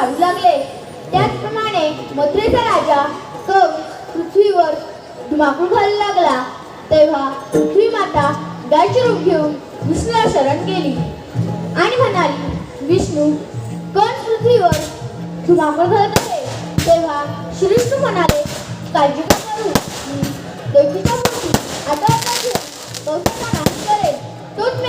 वाढू लागले. त्याचप्रमाणे मथुरेचा राजा कव पृथ्वीवर धुमाकूळ घालू लागला. तेव्हा पृथ्वी माता गायचे रूप घेऊन विष्णूला शरण केली आणि म्हणाली विष्णू कण पृथ्वीवर धुमाकूळ घालत आहे. तेव्हा श्री विष्णू म्हणाले काळजी करू? देवीच्या मूर्ती आता करेल तोच मी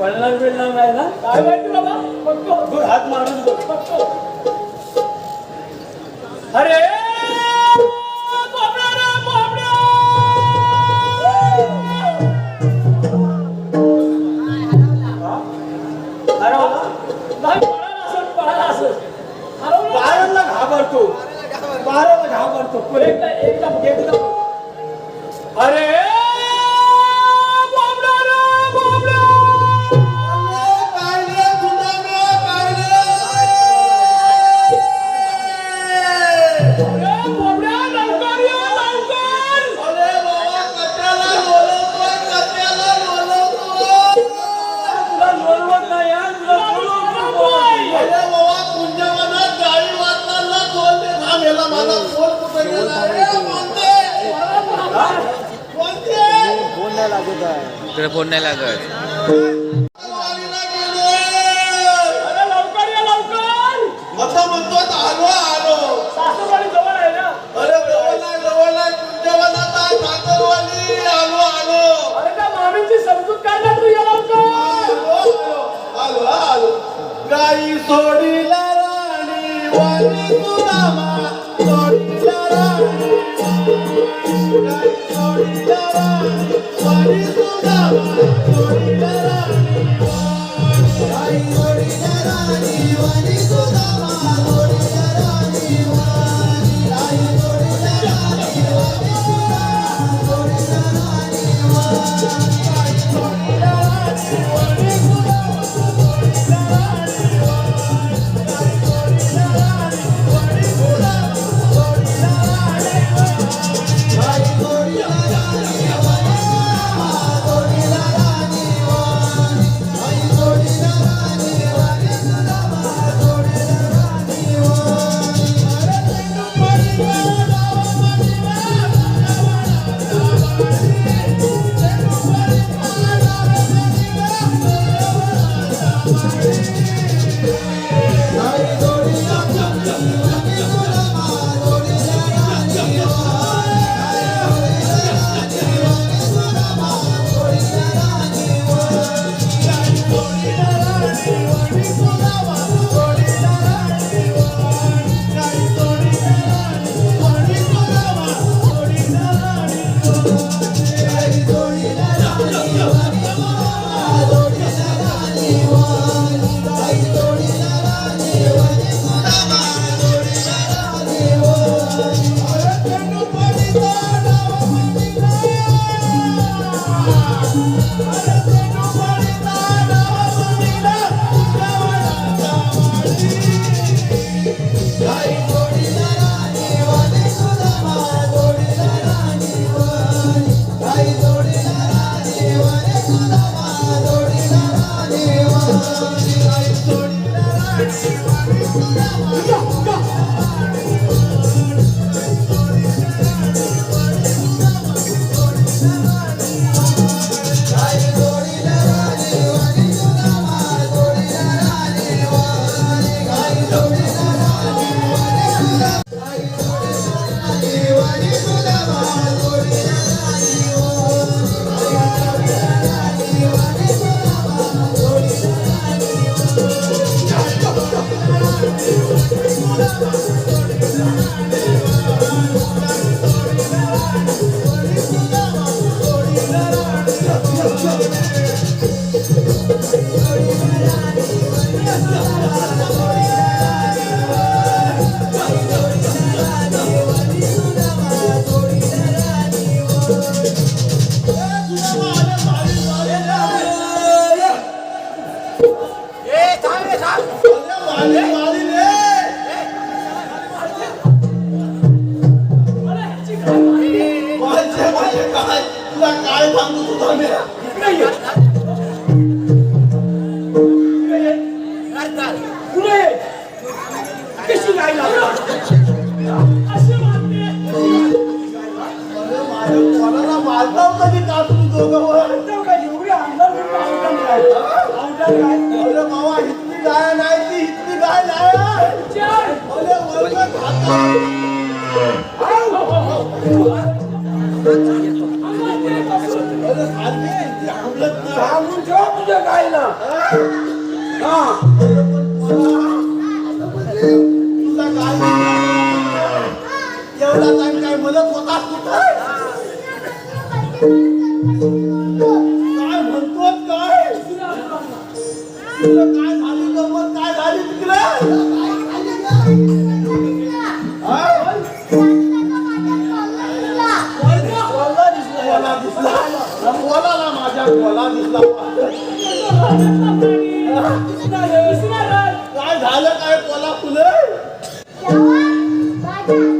नाही ना काय माहिती हात अरे! सोडिला राणी वाणी तुला Thank you. Bye.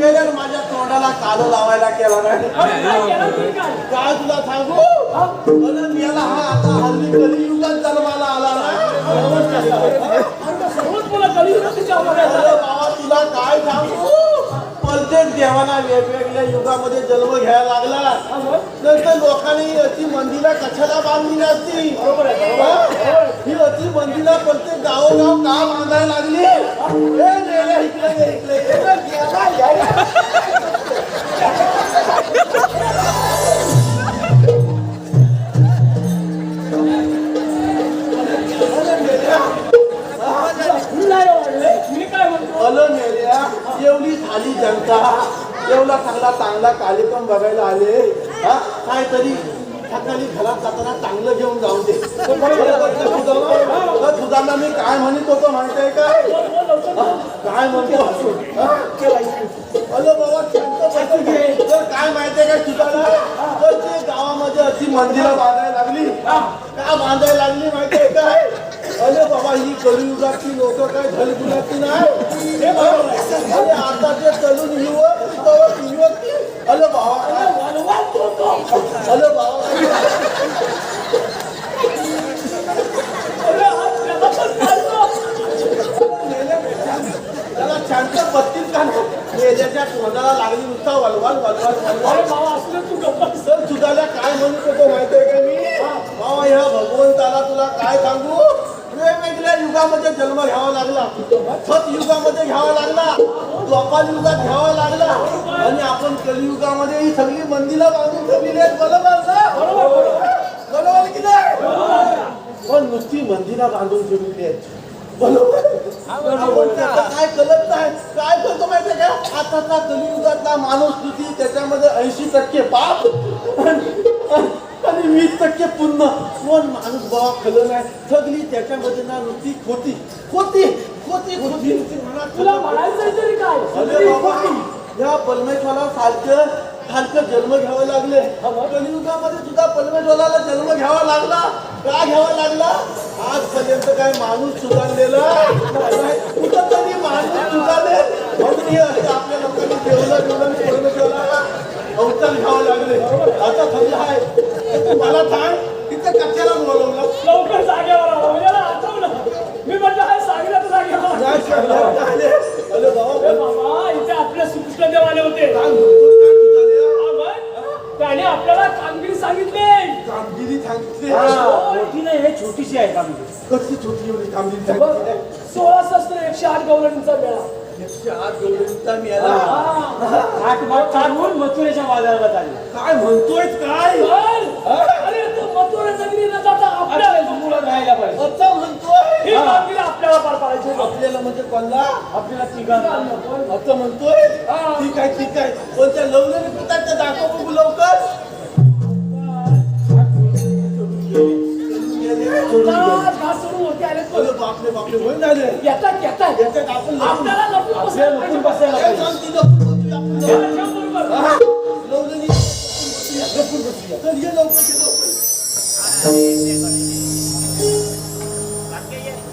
मेल्यावर माझ्या तोंडाला काल लावायला केला नाही. काय तुला सांगू? म्हणून याला हा आता हल्ली कलियुगात जन्माला आला ना बाबा तुला काय सांगू? प्रत्येक देवाना वेगवेगळ्या युगामध्ये जन्म घ्यायला लागला. नंतर लोकांनी अति मंदिरा कशाला बांधली असती ही? अति मंदिरा प्रत्येक गावोगाव का बांधायला लागली? चांगला चांगला कार्यक्रम बघायला आले. हा काहीतरी सकाळी घरात जाताना चांगलं घेऊन जाऊ दे. बरोबर मी काय म्हणत होतो माहिती आहे काय काय म्हणतो? अरे बाबा शांत बसू. घे. तर काय माहितीये का तुझ्याला तर ते गावामध्ये अशी मंदिरं बांधायला लागली. का बांधायला लागली माहितीये काय अरे बाबा ही कलियुगाची लोक काय झलकुलाची नाही? हे बरोबर आता ते तरुण युवक बाबा अरे आज त्याला शांत बत्तीस का मेल्याच्या तोंडाला लागली नुसता वलवाल वलवाल वलवाल. बाबा असलं तू गप्पा सर तुझ्याला काय म्हणत होतो माहितीये का मी? बाबा ह्या भगवंताला तुला काय सांगू? वेगवेगळ्या युगामध्ये जन्म घ्यावा लागला. सत युगामध्ये घ्यावा लागला. द्वापार युगात घ्यावा लागला. आणि आपण कलियुगामध्ये ही सगळी मंदिरं बांधून ठेवली आहेत. बरोबर बरोबर. की नाही? पण नुसती मंदिरा बांधून ठेवलेली आहेत. बरोबर? आपण काय कळत नाही? काय करतो माहितीये का? आताचा कलियुगातला माणूस किती त्याच्यामध्ये ऐंशी टक्के पाप आणि वीस टक्के पुन्हा कोण माणूस बाबा खलं नाही? सगळी त्याच्यामध्ये ना नुसती खोटी खोटी तुला. म्हणायचं तरी काय? अरे बाबा या परमेश्वरा सारखं सारखं जन्म घ्यावं लागले. कलियुगामध्ये सुद्धा परमेश्वराला जन्म घ्यावा लागला. का घ्यावा लागला? आजपर्यंत काय माणूस सुधारलेला. कुठं तरी माणूस सुधारले म्हणून आपल्या लोकांनी परमेश्वराला अवतार घ्यावं लागले. आता समजा आहे. मला सांग तिथं कशाला बोलवलं? लवकर जागेवर आला म्हणजे मला आठवलं मी म्हटलं हाय सांगितलं तर आपल्या श्रीकृष्ण देव आले होते त्याने आपल्याला कामगिरी सांगितले कामगिरी सांगितली नाही हे छोटीशी आहे कामगिरी कसली छोटी एवढी कामगिरी सांगितली सोळा शस्त्र एकशे आठ गवळणीचा मेळा एकशे आठ गवळणीचा मिळाला आठ माठ मथुरेच्या बाजारात काय? म्हणतोय काय अरे तू मथुरा जमिनी न जाता आपल्याला मुळात राहायला पाहिजे आता म्हणतोय ही कामगिरी आपल्याला पार पाडायची आहे. आपल्याला म्हणजे कोणला आपल्याला तिघांना. आता म्हणतोय? ठीक आहे ठीक आहे. पण त्या लवलेले पितात दाखव बघू लवकर. बापरे बापरे होईन झाले येतात येतात याच्यात आपण लपून- आपल्याला लपून बसायला लपून पाहिजे. बसायला पाहिजे.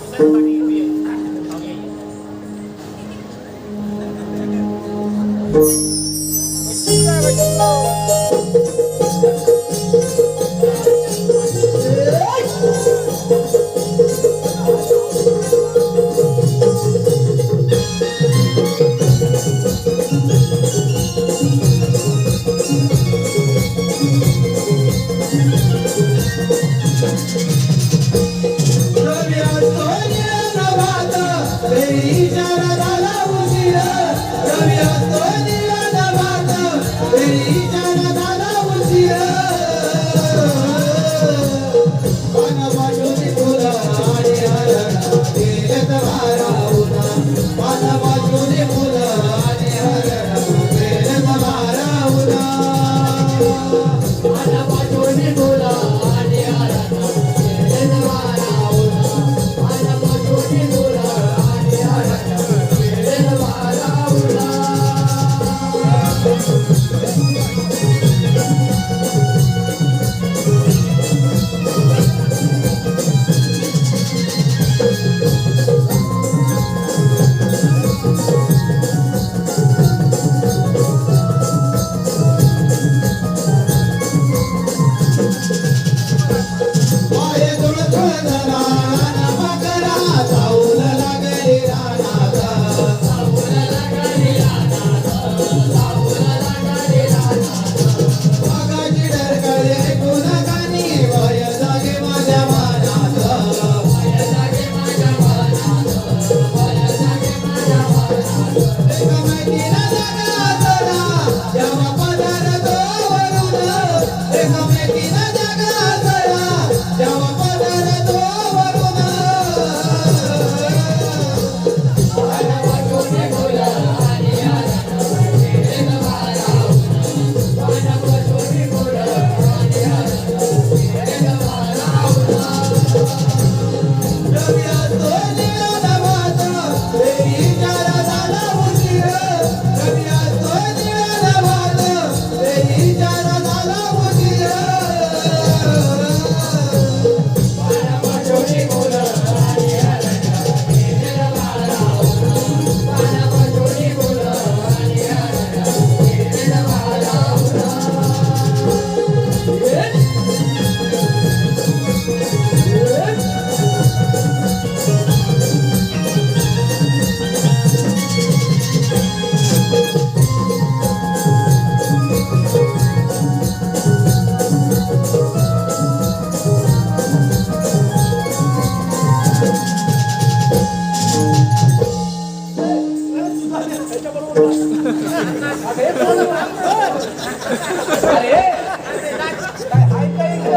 सांग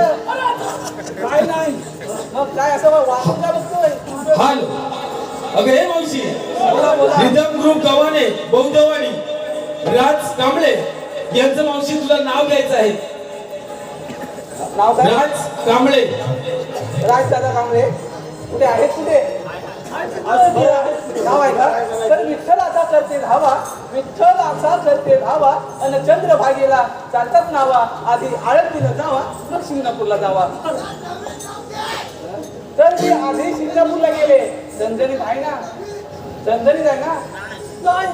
काय नाही मग असं काय बघतोय हाल अगं हे मावशी. रिदम ग्रुप गव्हाणे बौद्धवाडी राज कांबळे यांचं मावशी तुला नाव घ्यायचं आहे. नाव काय? राज कांबळे. राजदादा कांबळे. कुठे आहेत कुठे? नाव आहे का तर विठ्ठलाचा करते धावा विठ्ठलाचा करते धावा आणि चंद्रभागेला चालतात नावा आधी आळंदीला जावा मग सिंगापूरला जावा तर मी आधी सिंगापूरला गेले झणझणीत आहे ना झणझणीत आहे ना नाही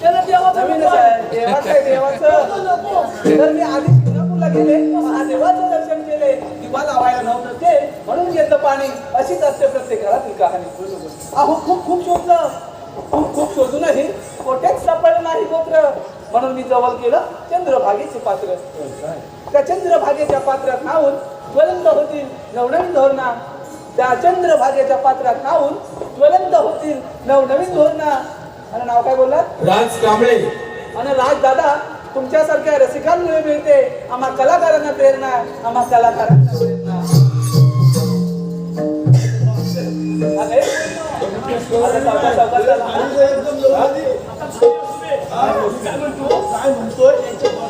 त्याला देवाचं नवीनच आहे देवाचं आहे देवाचं तर मी आधी सिंगापूरला गेले महादेवाचं दिवा लावायला नव्हतं ते म्हणून घेतलं पाणी. अशीच असते प्रत्येक घरातील कहाणी. अहो खूप खूप शोधलं. खूप खूप शोधूनही कोठेच सापडलं नाही गोत्र. म्हणून मी जवळ केलं चंद्रभागेचे पात्र. त्या चंद्रभागेच्या पात्रात नाहून ज्वलंत होतील नवनवीन धोरणा. त्या चंद्रभागेच्या पात्रात नाहून ज्वलंत होतील नवनवीन धोरणा. आणि नाव काय बोललात? राज कांबळे. आणि राज दादा तुमच्यासारख्या रसिकांमुळे मिळते. आम्हा कलाकारांना प्रेरणा आम्हा कलाकारांना प्रेरणा.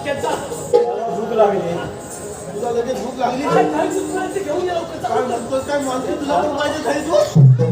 भूक लागली तुला लगेच भूक लागली काय. म्हणतोय? काय मानते तुला पाहिजे तू?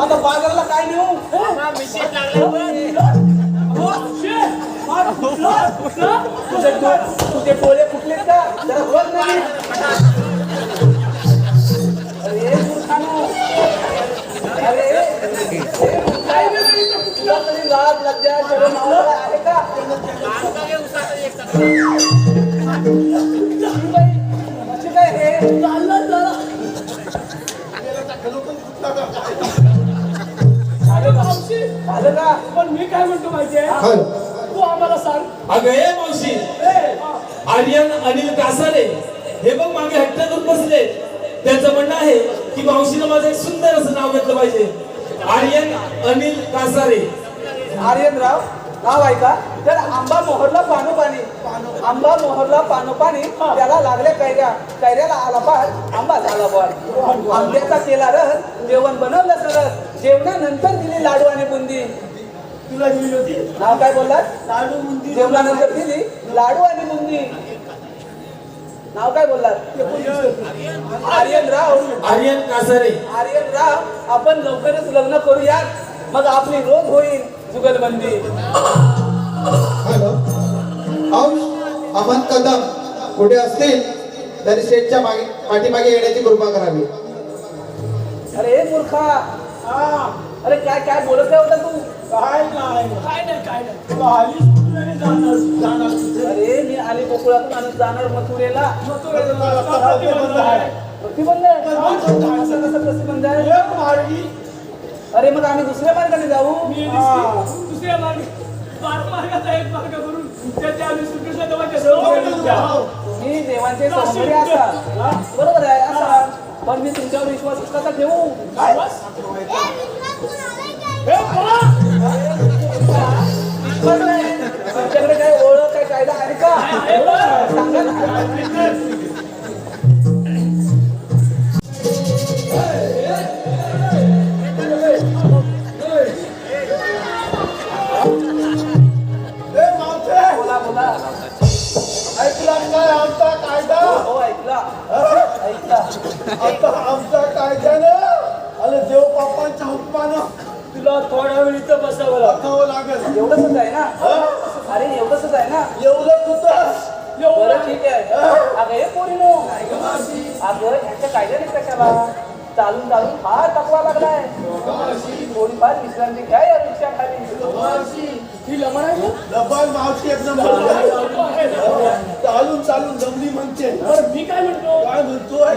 आता बाजाराला काय नेऊ हो, शे, मार, फुटलं, फुटलं. तुझे डो- तुझे डोळे फुटलेत का जरा बघ नाही अरे मूर्खानो अरे हे काय तुला तरी लाज लज्जा शरम आहे का? काय हे. चाललं जरा. मावशी, झालं का पण मी काय म्हणतो माहितीये तू आम्हाला सांग अगं हे मावशी आर्यन अनिल कासारे हे बघ मागे हट्ट करून बसले. त्याचं म्हणणं आहे की मावशीनं माझं एक सुंदर असं नाव घेतलं पाहिजे. आर्यन अनिल कासारे. आर्यनराव नाव ऐका. तर आंबा मोहरला पानोपाणी आंबा मोहरला पानोपाणी त्याला लागल्या कैऱ्या. कैऱ्याला आला पार आंबा झाला पार आंब्याचा केला रस जेवण बनवलं सरस. जेवणानंतर दिली लाडू आणि बुंदी. तुला दिली होती. नाव काय बोललात? लाडू बुंदी. जेवणानंतर दिली लाडू आणि बुंदी. नाव काय बोललात? आर्यनराव. आर्यन कासारे. आर्यनराव आपण लवकरच लग्न करूयात. मग आपली रोज होईल जुगलबंदी. हॅलो. अमन कदम कुठे असतील? तरी शेठच्या मागे पाठीमागे येण्याची कृपा करावी. अरे मूर्खा. हा, अरे काय काय बोलत काय होता तू? काय नाही काय नाही. काय नाही आलीच जाणार जाणार गोकुळातून आणि जाणार मथुरेला. प्रतिबंध आहे. प्रतिबंध आहे? असं कसं प्रतिबंध आहे. एक मार्गी अरे मग आम्ही दुसऱ्या मार्गाने जाऊ? मी. दुसऱ्या मार्ग मार्गाचा एक मार्ग करून आम्ही. तुम्ही देवांचे बरोबर आहे असाल. पण मी तुमच्यावर विश्वास कसा ठेवू. विश्वास नाही. आता आमचा कायद्यानं अरे देव बाप्पांच्या हुकमानं? तुला थोड्या वेळीच बसावं लागत. एवढं आहे ना? अरे एवढंच आहे ना? एवढं? तुझं बरं ठीक आहे. अगं हे पोरीनो. अगं ह्यांच्या कायद्याने कशाला? चालून चालून फार थकवा लागलाय. थोडीफार विश्रांती घ्या या रिक्षा खाली ही लमण आहे एकदम चालून चालून जमली म्हणते. बरं मी काय म्हणतो? काय म्हणतोय?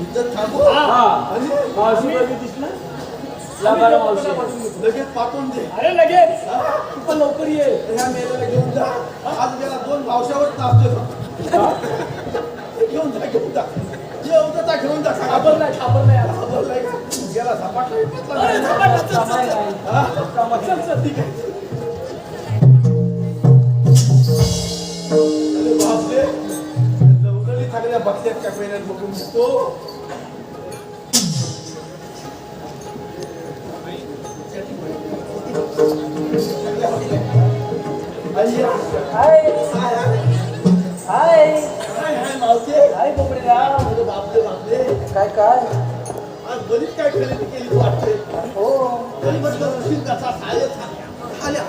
इथंच थांब. हा. आणि मावशी मावशी लगेच पाठवून दे. अरे लगेच. तू पण लवकर ये. ह्या मेल्याला घेऊन जा. आज गेला दोन मावशावर तापते घेऊन जा घेऊन जा. येऊन जा घेऊन जा. खाबर नाही खाबर नाही. घाबरलाय का? गेला झपाटला नाही. ठीक आहे. अरे बापरे. लवकरही चांगल्या बसल्यात का पहिल्यात बघून दिसतो काय काय आज बरीच काय खरेदी केली वाटते हो. तरी म्हटलं उशीर कसा साडे खाल्या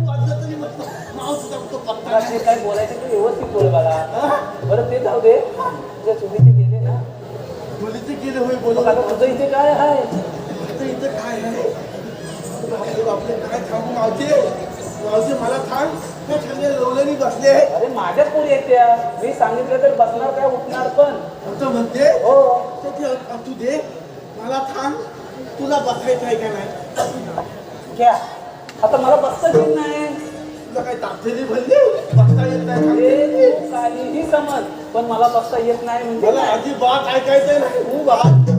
वाजलं तरी म्हटलं मावशीचा तो पत्ता काय बोलायचं ते व्यवस्थित बोल मला बरं ते जाऊ दे. तुझ्या चुकीचे गेले ना. मुलीचे गेले होय बोलू आता तुझं इथे काय आहे? आता काय आहे? बापरे काय थांबू मावशे मावशे मला थांब. हे सगळे लवलनी बसले अरे माझ्याच पोरी त्या मी सांगितलं तर बसणार काय उठणार पण. असं म्हणते हो. तर ते दे. मला थांब. तुला बसायचं आहे का नाही? घ्या. आता मला बसताच येत नाही. तुला काय दाखलेली भरली? बसता येत नाही. काहीही समज पण मला बसता येत नाही म्हणजे मला? अजिबात ऐकायचं नाही. तू बात